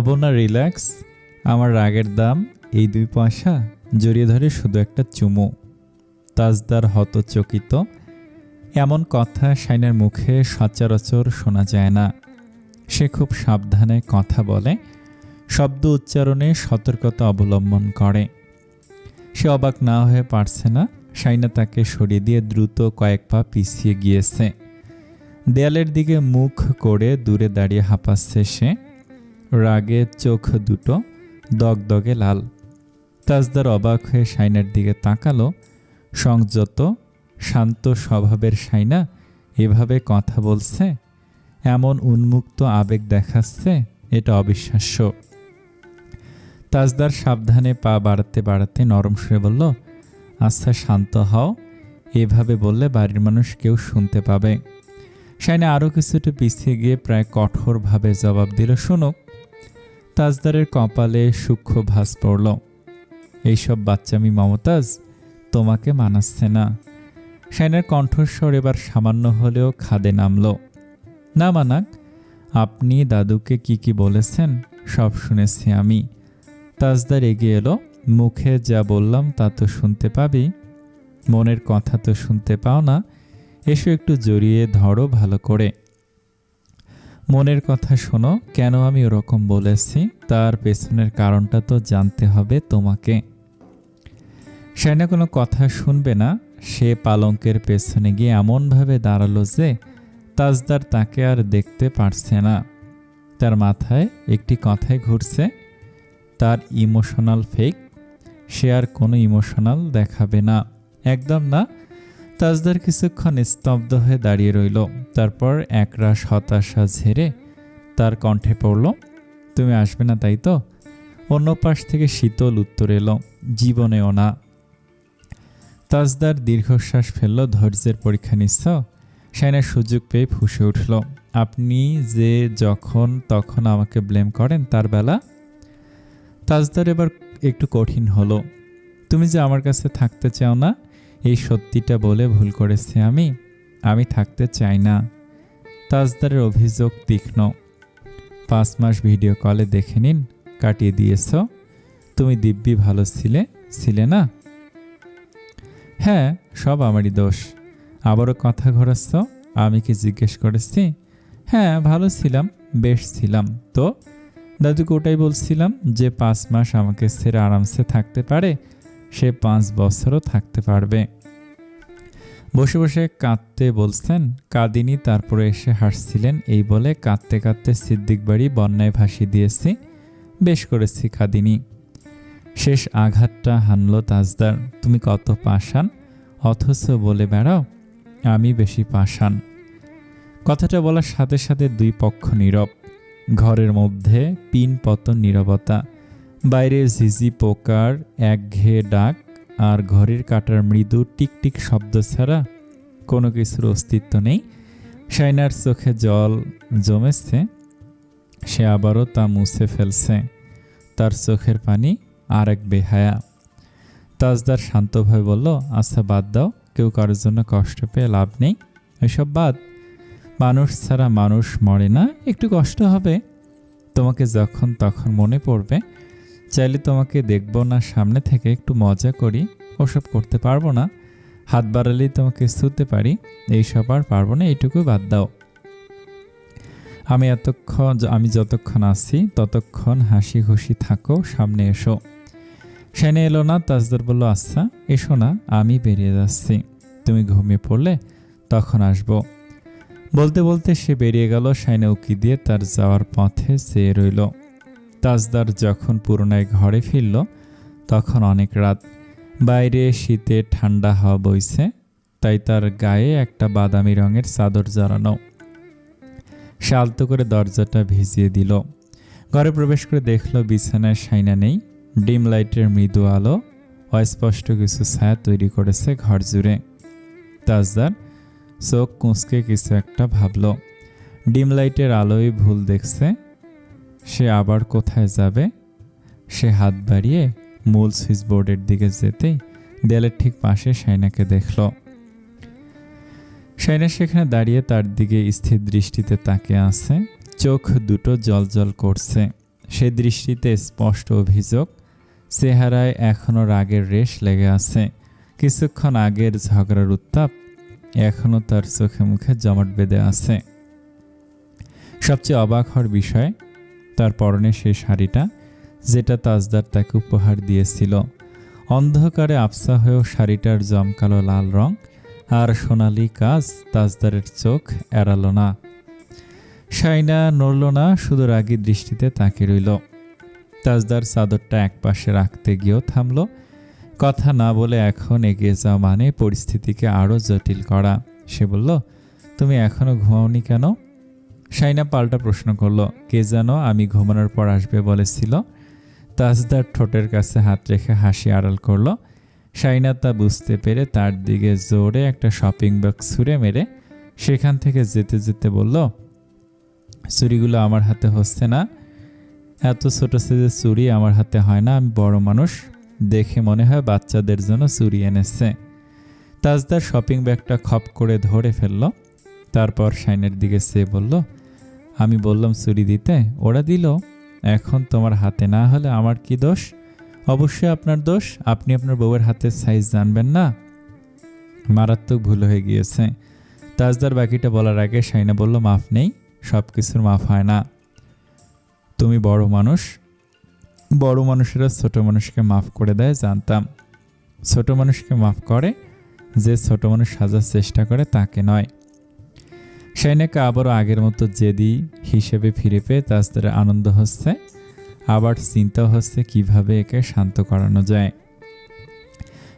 হব না রিল্যাক্স, আমার রাগের দাম এই দুই পয়সা জড়িয়ে ধরে শুধু একটা চুমু। তাজদার হতচকিত, এমন কথা শাইনের মুখে সচরাচর শোনা যায় না। সে খুব সাবধানে কথা বলে, শব্দ উচ্চারণে সতর্কতা অবলম্বন করে। সে অবাক না হয়ে পারছে না, শাইনা তাকে সরিয়ে দিয়ে দ্রুত কয়েক পা পিছিয়ে গিয়েছে। দেয়ালের দিকে মুখ করে দূরে দাঁড়িয়ে হাঁপাচ্ছে সে। রাগে চোখ দুটো, দগদগে লাল। তাজদার অবাক হয়ে শাইনার দিকে তাকালো। সংযত, শান্ত স্বভাবের সাইনা এভাবে কথা বলছে? এমন উন্মুক্ত আবেগ দেখাচ্ছে? এটা অবিশ্বাস্য। তাজদার সাবধানে পা বাড়াতে বাড়াতে নরম সুরে বলল আচ্ছা শান্ত হও। এভাবে বললে বাড়ির মানুষ কেউ শুনতে পাবে। শাইনা আরও কিছুটা পিছিয়ে গিয়ে প্রায় কঠোরভাবে জবাব দিল, শুনুক। তাজদারের কপালে সূক্ষ্ম ভাস পড়ল। এইসব বাচ্চামি মমতাজ, তোমাকে মানাচ্ছে না। শাইনার কণ্ঠস্বর এবার সামান্য হলেও খাদে নামল। না মানাক, আপনি দাদুকে কি কি বলেছেন সব শুনেছি আমি। তাজদার এগিয়ে এলো, মুখে যা বললাম তা তো শুনতে পাবি, মনের কথা তো শুনতে পাও না। এসো একটু জড়িয়ে ধরো ভালো করে। মনের কথা শোনো, কেন আমি ওরকম বলেছি? তার পেছনের কারণটা তো জানতে হবে তোমাকে। সেনা কোনো কথা শুনবে না। সে পালঙ্কের পেছনে গিয়ে এমনভাবে দাঁড়াল যে তাজদার তাকে আর দেখতে পারছে না। তার মাথায় একটি কথাই ঘুরছে, তার ইমোশনাল ফেক। সে আর কোনো ইমোশনাল দেখাবে না। একদম না তাজদার কিছুক্ষণ স্তব্ধ হয়ে দাঁড়িয়ে রইল। তারপর একরাশ হতাশা ঝেড়ে তার কণ্ঠে পড়ল, তুমি আসবে না তাই তো? অন্য পাশ থেকে শীতল উত্তর এলো, জীবনেও না। তাজদার দীর্ঘশ্বাস ফেলল, ধৈর্যের পরীক্ষা নিচ্ছ। সাইনার সুযোগ পেয়ে ফুসে উঠল, আপনি যে যখন তখন আমাকে ব্লেম করেন তার বেলা? তাজদার এবার একটু কঠিন হলো, তুমি যে আমার কাছে থাকতে চাও না এই সত্যিটা বলে ভুল করেছি আমি আমি থাকতে চাই না। তাজদারের অভিযোগ তীক্ষ্ণ। পাঁচ মাস ভিডিও কলে দেখে নিন, কাটিয়ে দিয়েছ। তুমি দিব্যি ভালো ছিলে ছিলে না? হ্যাঁ সব আমারই দোষ। আবারও কথা ঘোরাচ্ছ? আমি কি জিজ্ঞেস করেছি? হ্যাঁ ভালো ছিলাম, বেশ ছিলাম। তো? দাদুকে ওটাই বলছিলাম যে পাঁচ মাস আমাকে ছেড়ে আরামসে থাকতে পারে সে পাঁচ বছরও থাকতে পারবে। বসে বসে কাঁদতে বলছেন, কাঁদিনি, তারপরে এসে হাসছিলেন। এই বলে কাঁদতে কাঁদতে সিদ্দিক বাড়ি বন্যায় ভাসি দিয়েছি, বেশ করেছি কাঁদিনি। শেষ আঘাতটা হানল তাজদার। তুমি কত পাষাণ, অথচ বলে বেড়াও, আমি বেশি পাষাণ। কথাটা বলার সাথে সাথে দুই পক্ষ নীরব। ঘরের মধ্যে পিন পতন নীরবতা। বাইরে ঝিঝি পোকার একঘেয়ে ডাক আর ঘড়ির কাটার মৃদু টিকটিক শব্দ ছাড়া কোনো কিছুর অস্তিত্ব নেই। শাইনার চোখে জল জমেছে, সে আবারও তা মুছে ফেলছে। তার চোখের পানি আর এক বেহায়া। তাজদার শান্তভাবে বলল আচ্ছা বাদ দাও, কেউ কারোর জন্য কষ্ট পেয়ে লাভ নেই। এসব বাদ। মানুষ ছাড়া মানুষ মরে না, একটু কষ্ট হবে। তোমাকে যখন তখন মনে পড়বে চাইলে তোমাকে দেখব না, সামনে থেকে একটু মজা করি, ওসব করতে পারব না। হাত বাড়ালেই তোমাকে ছুতে পারি এইসব আর পারব না, এইটুকু বাদ দাও। আমি এতক্ষণ আমি যতক্ষণ আছি, ততক্ষণ হাসি খুশি থাকো, সামনে এসো। সেনে এলো না, তাজদার বলল আচ্ছা এসো না, আমি বেরিয়ে যাচ্ছি। তুমি ঘুমিয়ে পড়লে, তখন আসব। বলতে বলতে সে বেরিয়ে গেল, সাইনা উকি দিয়ে তার যাওয়ার পথে চেয়ে রইল। তাজদার যখন পুরনায় ঘরে ফিরল, তখন অনেক রাত বাইরে শীতে ঠান্ডা হাওয়া বইছে, তাই তার গায়ে একটা বাদামি রঙের চাদর জড়ানো। সে আলতো করে দরজাটা ভিজিয়ে দিল। ঘরে প্রবেশ করে দেখল, বিছানায় সাইনা নেই, ডিম লাইটের মৃদু আলো, অস্পষ্ট কিছু ছায়া তৈরি করেছে ঘর জুড়ে। তাজদার চোখ কুঁচকে কিছু একটা ভাবল। ডিম লাইটের আলোয় ভুল দেখছে সে আবার কোথায় যাবে? সে হাত বাড়িয়ে মূল সুইচ বোর্ডের দিকে যেতেই দেয়ালের ঠিক পাশে সাইনাকে দেখল। সাইনা সেখানে দাঁড়িয়ে তার দিকে স্থির দৃষ্টিতে তাকে আছে। চোখ দুটো জল জল করছে। সে দৃষ্টিতে স্পষ্ট অভিযোগ, চেহারায় এখনও রাগের রেশ লেগে আছে। কিছুক্ষণ আগের ঝগড়ার উত্তাপ এখনও তার চোখে মুখে জমাট বেঁধে আছে। সবচেয়ে অবাক হওয়ার বিষয় তার পরনে সেই শাড়িটা যেটা তাজদার তাকে উপহার দিয়েছিল। অন্ধকারে আফসা হয়েও শাড়িটার জমকালো লাল রং আর সোনালি কাজ তাজদারের চোখ এড়ালো না। শাইনা নড়ল না, শুধু রাগী দৃষ্টিতে তাকে রইল। তাজদার চাদরটা একপাশে রাখতে গিয়েও থামল। কথা না বলে এখন এগিয়ে যাওয়া মানে পরিস্থিতিকে আরও জটিল করা। সে বলল, তুমি এখনও ঘুমাওনি কেন? শাইনা পাল্টা প্রশ্ন করল, কে যেন আমি ঘুমানোর পর আসবে? বলেছিল। তাজদার ঠোঁটের কাছে হাত রেখে হাসি আড়াল করল। শাইনা তা বুঝতে পেরে তার দিকে জোরে একটা শপিং ব্যাগ ছুঁড়ে মেরে সেখান থেকে যেতে যেতে বলল চুরিগুলো আমার হাতে হচ্ছে না। এত ছোট সাইজের চুরি আমার হাতে হয় না। আমি বড় মানুষ। দেখে মনে হয় বাচ্চাদের জন্য চুরি এনেছে। তাজদার শপিং ব্যাগটা খপ করে ধরে ফেলল। তারপর শাইনের দিকে সে বলল আমি বললাম চুরি দিতে? ওরা দিল, এখন তোমার হাতে না হলে আমার কি দোষ? অবশ্যই আপনার দোষ। আপনি আপনার বউয়ের হাতের সাইজ জানবেন না। মারাত্মক ভুল হয়ে গিয়েছে। তাজদার বাকিটা বলার আগে শাইনা বলল, মাফ নেই সব কিছুর মাফ হয় না। তুমি বড় মানুষ। বড় মানুষেরা ছোট মানুষকে মাফ করে দেয়, জানতাম। ছোট মানুষকে মাফ করে, যে ছোট মানুষ সাজার চেষ্টা করে তাকে নয়। শাইনাকে আবারও আগের মতো জেদি হিসেবে ফিরে পেয়ে তাজদার আনন্দ হচ্ছে আবার চিন্তা হচ্ছে কীভাবে একে শান্ত করানো যায়।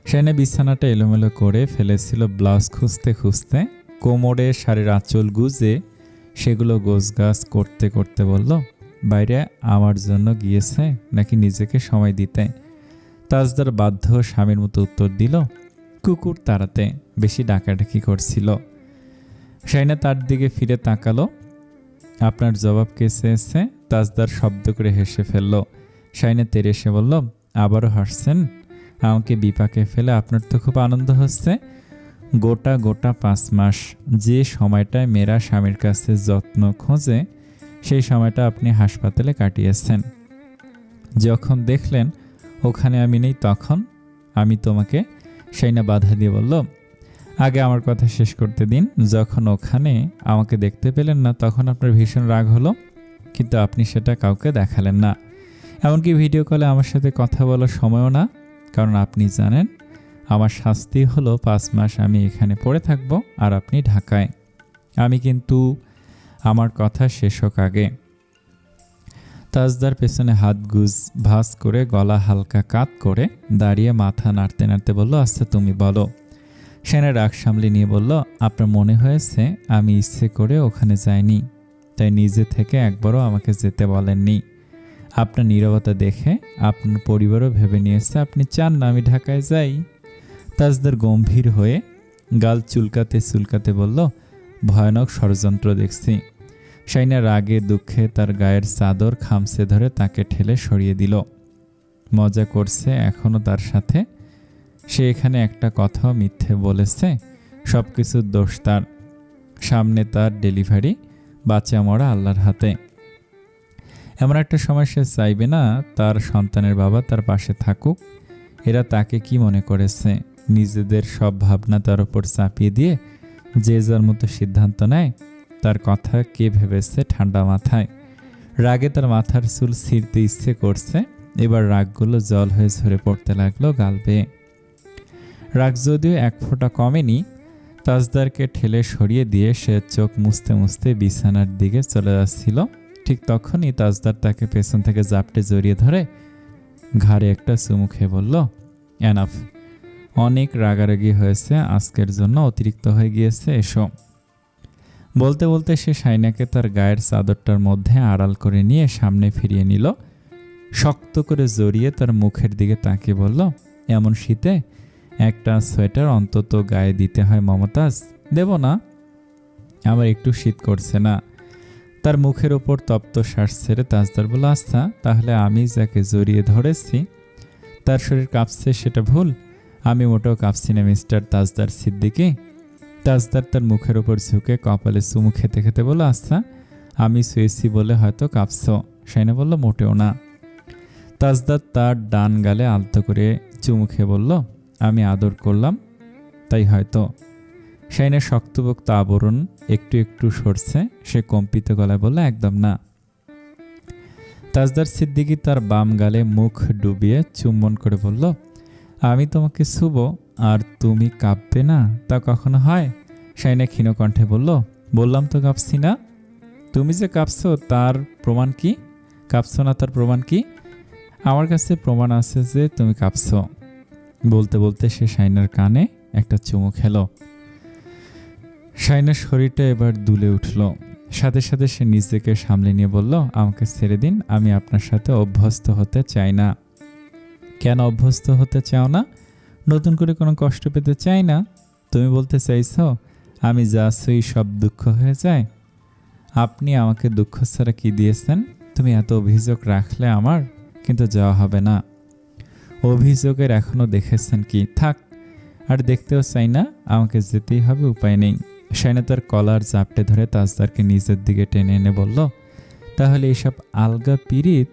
শাইনা বিছানাটা এলোমেলো করে ফেলেছিল ব্লাউজ খুঁজতে খুঁজতে। কোমরে শাড়ির আঁচল গুজে সেগুলো গোছগাছ করতে করতে বলল, বাইরে আমার জন্য গিয়েছে নাকি নিজেকে সময় দিতে? তাজদার বাধ্য স্বামীর মতো উত্তর দিল, কুকুর তাড়াতে বেশি ডাকাডাকি করছিল। শাইনা তার দিকে ফিরে তাকালো। আপনার জবাব কে চেয়েছে? তাজদার শব্দ করে হেসে ফেলল। শাইনা তেরে এসে বলল, আবারও হাসছেন? আমাকে বিপাকে ফেলে আপনার তো খুব আনন্দ হচ্ছে। গোটা গোটা পাঁচ মাস যে সময়টায় মেয়েরা স্বামীর কাছে যত্ন খোঁজে, সেই সময়টা আপনি হাসপাতালে কাটিয়েছেন। যখন দেখলেন ওখানে আমি নেই তখন আমি তোমাকে সেই না বাধা দিয়ে বলল আগে আমার কথা শেষ করতে দিন। যখন ওখানে আমাকে দেখতে পেলেন না, তখন আপনার ভীষণ রাগ হলো, কিন্তু আপনি সেটা কাউকে দেখালেন না। এমনকি ভিডিও কলে আমার সাথে কথা বলার সময়ও না, কারণ আপনি জানেন, আমার শাস্তি হলো পাঁচ মাস আমি এখানে পড়ে থাকব আর আপনি ঢাকায়। আমি কিন্তু আমার কথা শেষ হোক আগে। তাজদার পেছনে হাত গুজ ভাস করে গলা হালকা কাত করে দাঁড়িয়ে মাথা নাড়তে নাড়তে বলল আচ্ছা তুমি বলো। সেনা রাগ সামলে নিয়ে বলল, আপনার মনে হয়েছে আমি ইচ্ছে করে ওখানে যাইনি, তাই নিজে থেকে একবারও আমাকে যেতে বলেননি। আপনার নীরবতা দেখে আপনার পরিবারও ভেবে নিয়েছে আপনি চান না আমি ঢাকায় যাই। তাজদার গম্ভীর হয়ে গাল চুলকাতে চুলকাতে বলল, ভয়ানক ষড়যন্ত্র দেখছি। শাইনা রাগে দুঃখে তার গায়ের চাদর খামছে ধরে তাকে ঠেলে সরিয়ে দিল। মজা করছে এখনও তার সাথে? সে এখানে একটা কথাও মিথ্যে বলেছে সব কিছুর দোষ তার। সামনে তার ডেলিভারি বাচ্চা মরা আল্লাহর হাতে। এমন একটা সময় সে চাইবে না তার সন্তানের বাবা তার পাশে থাকুক। এরা তাকে কি মনে করেছে? নিজেদের সব ভাবনা তার উপর চাপিয়ে দিয়ে যে যার মতো সিদ্ধান্ত নেয়, তার কথা কে ভেবেছে ঠান্ডা মাথায়? রাগে তার মাথার চুল ছিঁড়তে ইচ্ছে করছে, এবার রাগগুলো জল হয়ে ঝরে পড়তে লাগল গাল বেয়ে। রাগ যদিও এক ফোঁটা কমেনি, তাজদারকে ঠেলে সরিয়ে দিয়ে সে চোখ মুছতে মুছতে বিছানার দিকে চলে যাচ্ছিল। ঠিক তখনই তাজদার তাকে পেছন থেকে জাপটে জড়িয়ে ধরে ঘাড়ে একটা চুমু খেয়ে বলল, এনাফ, অনেক রাগারাগি হয়েছে, আজকের জন্য অতিরিক্ত হয়ে গিয়েছে, এসো। বলতে বলতে সে সাইনাকে তার গায়ের চাদরটার মধ্যে আড়াল করে নিয়ে সামনে ফিরিয়ে নিল, শক্ত করে জড়িয়ে তার মুখের দিকে তাকিয়ে বলল, এমন শীতে একটা সোয়েটার অন্তত গায়ে দিতে হয় মমতাজ? দেব না। আমার একটু শীত করছে না। তার মুখের ওপর তপ্ত শ্বাস ছেড়ে তাজদার বলে আস্থা তাহলে আমি যাকে জড়িয়ে ধরেছি, তার শরীর কাঁপছে সেটা ভুল? আমি মোটেও কাঁপছি না, মিস্টার তাজদার সিদ্দিকি। তাজদার তার মুখের ওপর ঝুঁকে কপালে চুমু খেতে খেতে বলে আস্থা আমি শুয়েছি বলে হয়তো কাঁপছ। সাইনা বলল, মোটেও না। তাজদার তার ডান গালে আলতো করে চুমু খেয়ে বলল আমি আদর করলাম, তাই হয়তো শাইনের শক্তপোক্ত আবরণ একটু একটু সরছে, সে কম্পিত গলায় বলল, একদম না। তাজদার সিদ্দিকি তার বাম গালে মুখ ডুবিয়ে চুম্বন করে বলল, আমি তোমাকে শুভ আর তুমি কাঁপবে না? তা কখনো হয়? শাইনা ক্ষীণ কণ্ঠে বলল, বললাম তো কাঁপছি না। তুমি যে কাঁপছো, তার প্রমাণ কি? কাঁপছো না তার প্রমাণ কি? আমার কাছে প্রমাণ আছে যে তুমি কাঁপছো। বলতে বলতে সে শাইনার কানে একটা চুমু খেলো। শাইনার শরীরটা এবার দুলে উঠল। সাথে সাথে সে নিজেকে সামলে নিয়ে বলল, আমাকে ছেড়ে দিন, আমি আপনার সাথে অভ্যস্ত হতে চাই না। কেন অভ্যস্ত হতে চাও না? নতুন করে কোনো কষ্ট পেতে চাই না? তুমি বলতে চাইছ, আমি যা সই সব দুঃখ হয়ে যায়। আপনি আমাকে দুঃখ ছাড়া কী দিয়েছেন? তুমি এত অভিযোগ রাখলে আমার, কিন্তু যাওয়া হবে না। অভিযোগের এখনও দেখেছেন কি? থাক, আর দেখতেও চাই না, আমাকে যেতেই হবে, উপায় নেই। সাইনা তার কলার জাপটে ধরে তাজদারকে নিজের দিকে টেনে এনে বলল, তাহলে এইসব আলগা পিরিত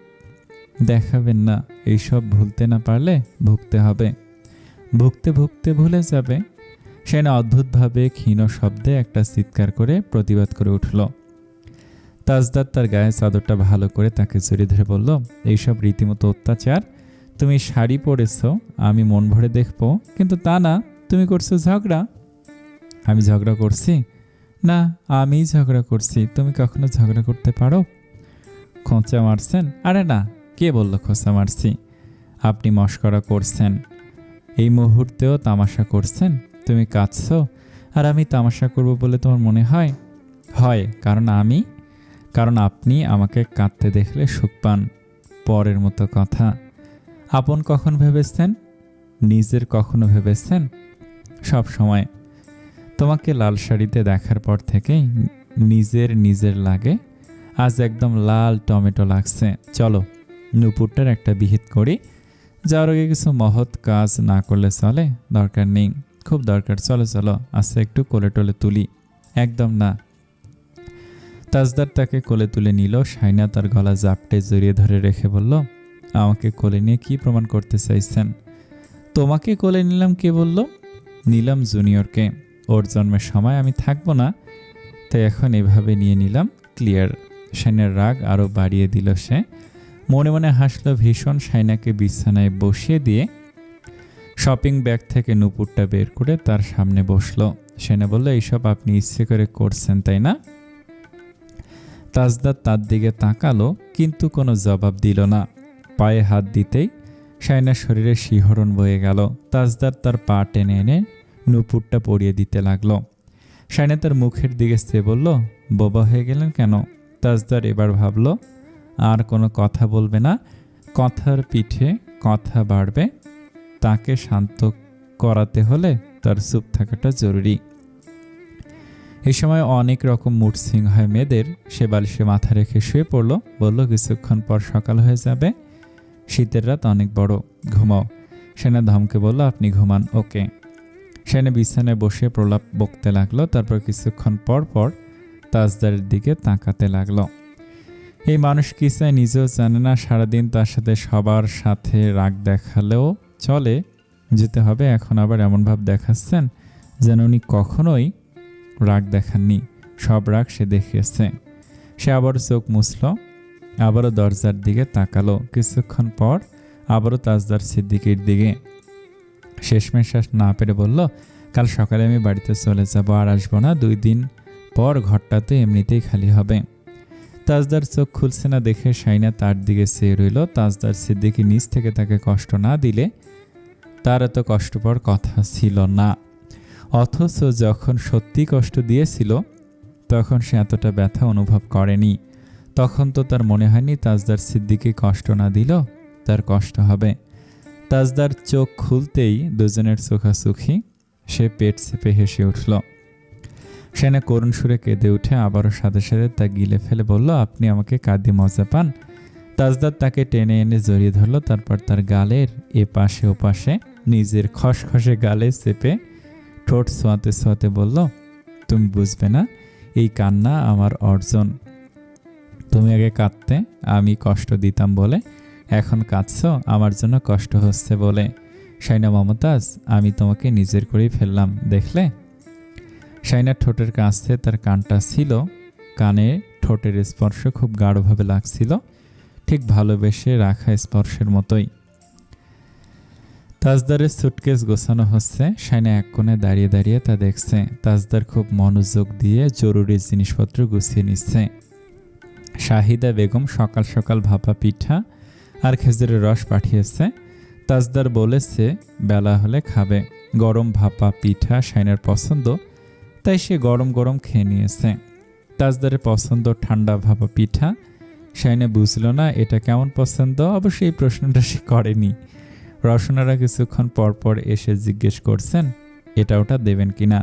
দেখাবেন না, এইসব ভুলতে না পারলে ভুগতে হবে। ভুগতে ভুগতে ভুলে যাবে। সেনা অদ্ভুতভাবে ক্ষীণ শব্দে একটা চিৎকার করে প্রতিবাদ করে উঠল। তাজদার তার গায়ে চাদরটা ভালো করে তাকে জড়িয়ে ধরে বলল, এইসব রীতিমতো অত্যাচার তুমি শাড়ি পরেছ, আমি মন ভরে দেখব। কিন্তু তা না, তুমি করছ ঝগড়া। আমি ঝগড়া করছি? না আমি ঝগড়া করছি। তুমি কখনো ঝগড়া করতে পারো? খোঁচা মারছেন? আরে না, কে বলল খোঁচা মারছি? আপনি মস্করা করছেন। এই মুহূর্তেও তামাশা করছেন? তুমি কাঁদছো? আর আমি তামাশা করব বলে তোমার মনে হয়? হয়, কারণ আমি? কারণ আপনি আমাকে কাঁদতে দেখলে সুখ পান। পরের মতো কথা। আপন কখন ভেবেছেন? নিজের কখনো ভেবেছেন? সব সময়। তোমাকে লাল শাড়িতে দেখার পর থেকেই নিজের নিজের লাগে। আজ একদম লাল টমেটো লাগছে। চলো, নুপুরটার একটা বিহিত করি। যাওয়ার আগে কিছু মহৎ কাজ না করলে চলে, দরকার নেই। খুব দরকার। চলো চলো আস্তে একটু কোলে টোলে তুলি। একদম না। তাজদার তাকে কোলে তুলে নিল। সাইনা তার গলা জাপটে জড়িয়ে ধরে রেখে বলল আমাকে কোলে নিয়ে কি প্রমাণ করতে চাইছেন? তোমাকে কোলে নিলাম কে বলল? নিলাম জুনিয়রকে। ওর জন্মের সময় আমি থাকব না, তাই এখন এভাবে নিয়ে নিলাম, ক্লিয়ার। সাইনার রাগ আরও বাড়িয়ে দিল সে। মনে মনে হাসলো ভীষণ সাইনাকে বিছানায় বসিয়ে দিয়ে। শপিং ব্যাগ থেকে নুপুরটা বের করে তার সামনে বসল। সেনা বলল, এইসব আপনি ইচ্ছে করে করছেন, তাই না? তাজদার তার দিকে তাকালো, কিন্তু কোনো জবাব দিল না। পায়ে হাত দিতেই সাইনার শরীরে শিহরণ বয়ে গেল। তাজদার তার পা টেনে এনে নুপুরটা পরিয়ে দিতে লাগল। সাইনা তার মুখের দিকে সে বলল, বোবা হয়ে গেলেন কেন? তাজদার এবার ভাবল, আর কোনো কথা বলবে না। কথার পিঠে কথা বাড়বে। তাকে শান্ত করাতে হলে তার চুপ থাকাটা জরুরি। এই সময় অনেক রকম মুড সিং হয় মেয়েদের সে বালিশে মাথা রেখে শুয়ে পড়ল। বলল, কিছুক্ষণ পর সকাল হয়ে যাবে। শীতের রাত অনেক বড়, ঘুমাও। সেনা ধমকে বলল, আপনি ঘুমান, ওকে। সেনা বিছানায় বসে প্রলাপ বকতে লাগল, তারপর কিছুক্ষণ পর পর তাজদারের দিকে তাকাতে লাগল। এই মানুষ কি চায় নিজেও জানে না, সারাদিন তার সাথে সবার সাথে রাগ দেখালেও চলে। যেতে হবে, এখন আবার এমন ভাব দেখাচ্ছেন যেন উনি কখনোই রাগ দেখাননি। সব রাগ সে দেখিয়েছে। সে আবার চোখ মুছল। আবারও দরজার দিকে তাকালো। কিছুক্ষণ পর আবারও তাজদার সিদ্দিকির দিকে শেষমেশ না পেরে বলল, কাল সকালে আমি বাড়িতে চলে যাব আর আসব না। দুই দিন পর ঘরটা তো এমনিতেই খালি হবে। তাজদার চোখ খুলছে না দেখে সাইনা তার দিকে চেয়ে রইল। তাজদার সিদ্দিকি নিজ থেকে তাকে কষ্ট না দিলে তার এত কষ্টকর কথা ছিল না। অথচ যখন সত্যি কষ্ট দিয়েছিল, তখন সে এতটা ব্যথা অনুভব করেনি। তখন তো তার মনে হয়নি তাজদার সিদ্দিকে কষ্ট না দিল, তার কষ্ট হবে। তাজদার চোখ খুলতেই দুজনের চোখাচোখি, সে পেট চেপে হেসে উঠল। সেনা করুণ সুরে কেঁদে উঠে আবারও সাথে সাথে তা গিলে ফেলে বলল, আপনি আমাকে কাঁদি মজা পান। তাজদার তাকে টেনে এনে জড়িয়ে ধরল, তারপর তার গালের এ পাশে ও পাশে নিজের খসখসে গালে চেপে ঠোঁট ছোঁয়াতে ছোঁয়াতে বলল, তুমি বুঝবে না, এই কান্না আমার অর্জন। তুমি আগে কাঁদতে, আমি কষ্ট দিতাম বলে। এখন কাঁদছ, আমার জন্য কষ্ট হচ্ছে বলে। শাইনা মমতাজ, আমি তোমাকে নিজের করেই ফেললাম, দেখলে? শাইনার ঠোঁটের কাছে তার কানটা ছিল। কানে ঠোঁটের স্পর্শ খুব গাঢ়ভাবে লাগছিল। ঠিক ভালোবেসে রাখা স্পর্শের মতোই। তাজদারের সুটকেস গোছানো হচ্ছে। শাইনা এক কোণে দাঁড়িয়ে দাঁড়িয়ে তা দেখছে। তাজদার খুব মনোযোগ দিয়ে জরুরি জিনিসপত্র গুছিয়ে নিচ্ছে। শাহিদা বেগম সকাল সকাল ভাপা পিঠা আর খেজুরের রস পাঠিয়েছে। তাজদার বলেছে, বেলা হলে খাবে। গরম ভাপা পিঠা শাইনার পছন্দ, তাই সে গরম গরম খেয়ে নিয়েছে। তাজদারের পছন্দ ঠান্ডা ভাপা পিঠা। শাইনে বুঝল না, এটা কেমন পছন্দ? অবশ্যই এই প্রশ্নটা সে করেনি। রসনারা কিছুক্ষণ পর পর এসে জিজ্ঞেস করছেন, এটা ওটা দেবেন কিনা?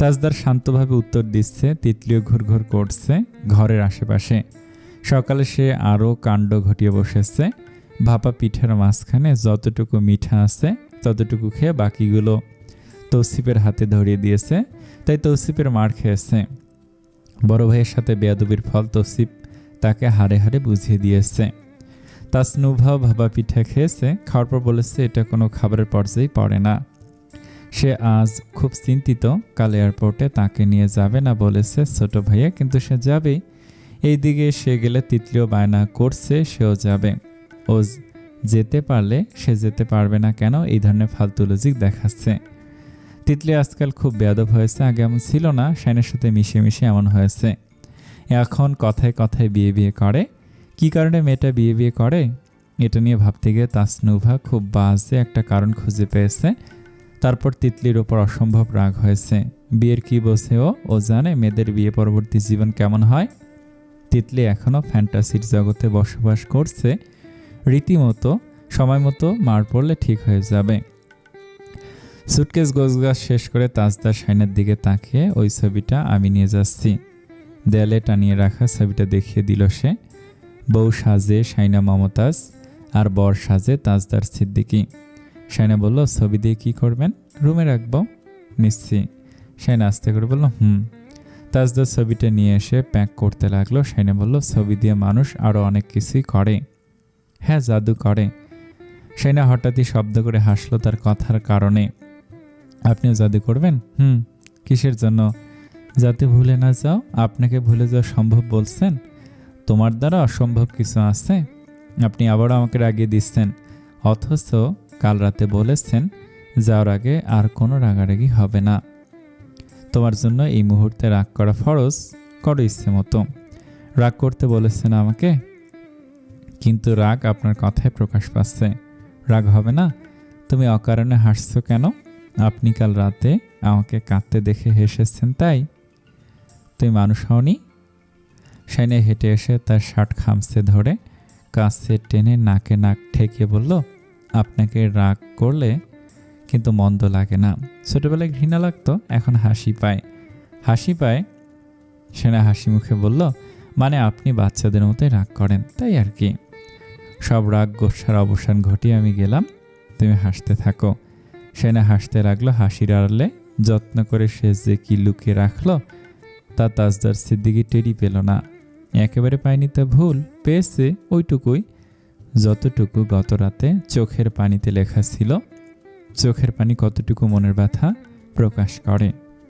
তাজদার শান্তভাবে উত্তর দিচ্ছে, তিতলিও ঘুরঘুর করছে ঘরের আশেপাশে। সকালে সে আরও কাণ্ড ঘটিয়ে বসেছে। ভাপা পিঠার মাঝখানে যতটুকু মিঠা আছে, ততটুকু খেয়ে বাকিগুলো তৌসিফের হাতে ধরিয়ে দিয়েছে, তাই তৌসিফের মার খেয়েছে। বড় ভাইয়ের সাথে বেয়াদবির ফল তৌসিফ তাকে হারে হারে বুঝিয়ে দিয়েছে। তাসনুভাও ভাবা পিঠা খেয়েছে, খাওয়ার পর বলেছে, এটা কোনো খাবারের পর্যায়েই পড়ে না। সে আজ খুব চিন্তিত, কাল এয়ারপোর্টে তাকে নিয়ে যাবে না বলেছে ছোট ভাইয়া, কিন্তু সে যাবেই। এই দিকে সে গেলে তিতলিও বায়না করছে, সেও যাবে। ও যেতে পারলে, সে যেতে পারবে না কেন? এই ধরনের ফালতু লজিক দেখাচ্ছে। তিতলি আজকাল খুব বেয়াদব হয়েছে, আগে এমন ছিল না, শাইনের সাথে মিশে মিশে এমন হয়েছে। এখন কথায় কথায় বিয়ে বিয়ে করে। কি কারণে মেয়েটা বিয়ে বিয়ে করে? এটা নিয়ে ভাবতে গিয়ে তাসনুভা খুব বাজে একটা কারণ খুঁজে পেয়েছে। তারপর তিতলির ওপর অসম্ভব রাগ হয়েছে। বিয়ের কি বসে ও? জানে মেয়েদের বিয়ে পরবর্তী জীবন কেমন হয়? তিতলি এখনও ফ্যান্টাসির জগতে বসবাস করছে। রীতিমতো, সময় মতো মার পড়লে ঠিক হয়ে যাবে। সুটকেস গোছগাছ শেষ করে তাজদার শাইনের দিকে তাকিয়ে ওই ছবিটা আমি নিয়ে যাচ্ছি। দেয়ালে টানিয়ে রাখা ছবিটা দেখিয়ে দিল সে। বউ সাজে সাইনা মমতাজ আর বর সাজে তাজদার সিদ্দিকি। শাইনা বলল, ছবি দিয়ে কী করবেন? রুমে রাখব। নিচ্ছি শাইনা আস্তে করে বলল, হুম। তাজদার ছবিটা নিয়ে এসে প্যাক করতে লাগল। শাইনা বলল, ছবি দিয়ে মানুষ আরও অনেক কিছুই করে। হ্যাঁ জাদু করে। শাইনা হঠাৎই শব্দ করে হাসলো তার কথার কারণে। আপনিও জাদু করবেন? হুম। কিসের জন্য? যাতে ভুলে না যাও, আপনাকে ভুলে যাওয়া সম্ভব বলছেন? তোমার দ্বারা অসম্ভব কিছু আছে। আপনি আবারও আমাকে রাগিয়ে দিচ্ছেন। অথচ কাল রাতে বলেছেন, যাওয়ার আগে আর কোনো রাগারাগি হবে না। তোমার জন্য এই মুহূর্তে রাগ করা ফরজ, করো ইচ্ছে মতো। রাগ করতে বলেছেন আমাকে, কিন্তু রাগ আপনার কথায় প্রকাশ পাচ্ছে। রাগ হবে না? তুমি অকারণে হাসছো কেন? আপনি কাল রাতে আমাকে কাঁদতে দেখে হেসেছেন তাই? তুমি মানুষ হওনি? সাইনে হেঁটে এসে তার শার্ট খামছে ধরে কাছে টেনে নাকে নাক ঠেকিয়ে বলল আপনাকে রাগ করলে কিন্তু মন্দ লাগে না। ছোটোবেলায় ঘৃণা লাগতো, এখন হাসি পায়। হাসি পায়, সেনা হাসি মুখে বলল মানে আপনি বাচ্চাদের মতোই রাগ করেন, তাই আর কি? সব রাগ গোসার অবসান ঘটিয়ে আমি গেলাম, তুমি হাসতে থাকো। সেনা হাসতে লাগল, হাসির আড়ালে যত্ন করে সে যে কি লুকিয়ে রাখল, তা তাজদার সিদ্দিকি টেরি পেল না। একেবারে পায়নি তা ভুল, পেয়েছে ওইটুকুই। যতটুকু গত রাতে চোখের পানিতে লেখা ছিল চোখের পানি কতটুকু মনের ব্যথা প্রকাশ করে।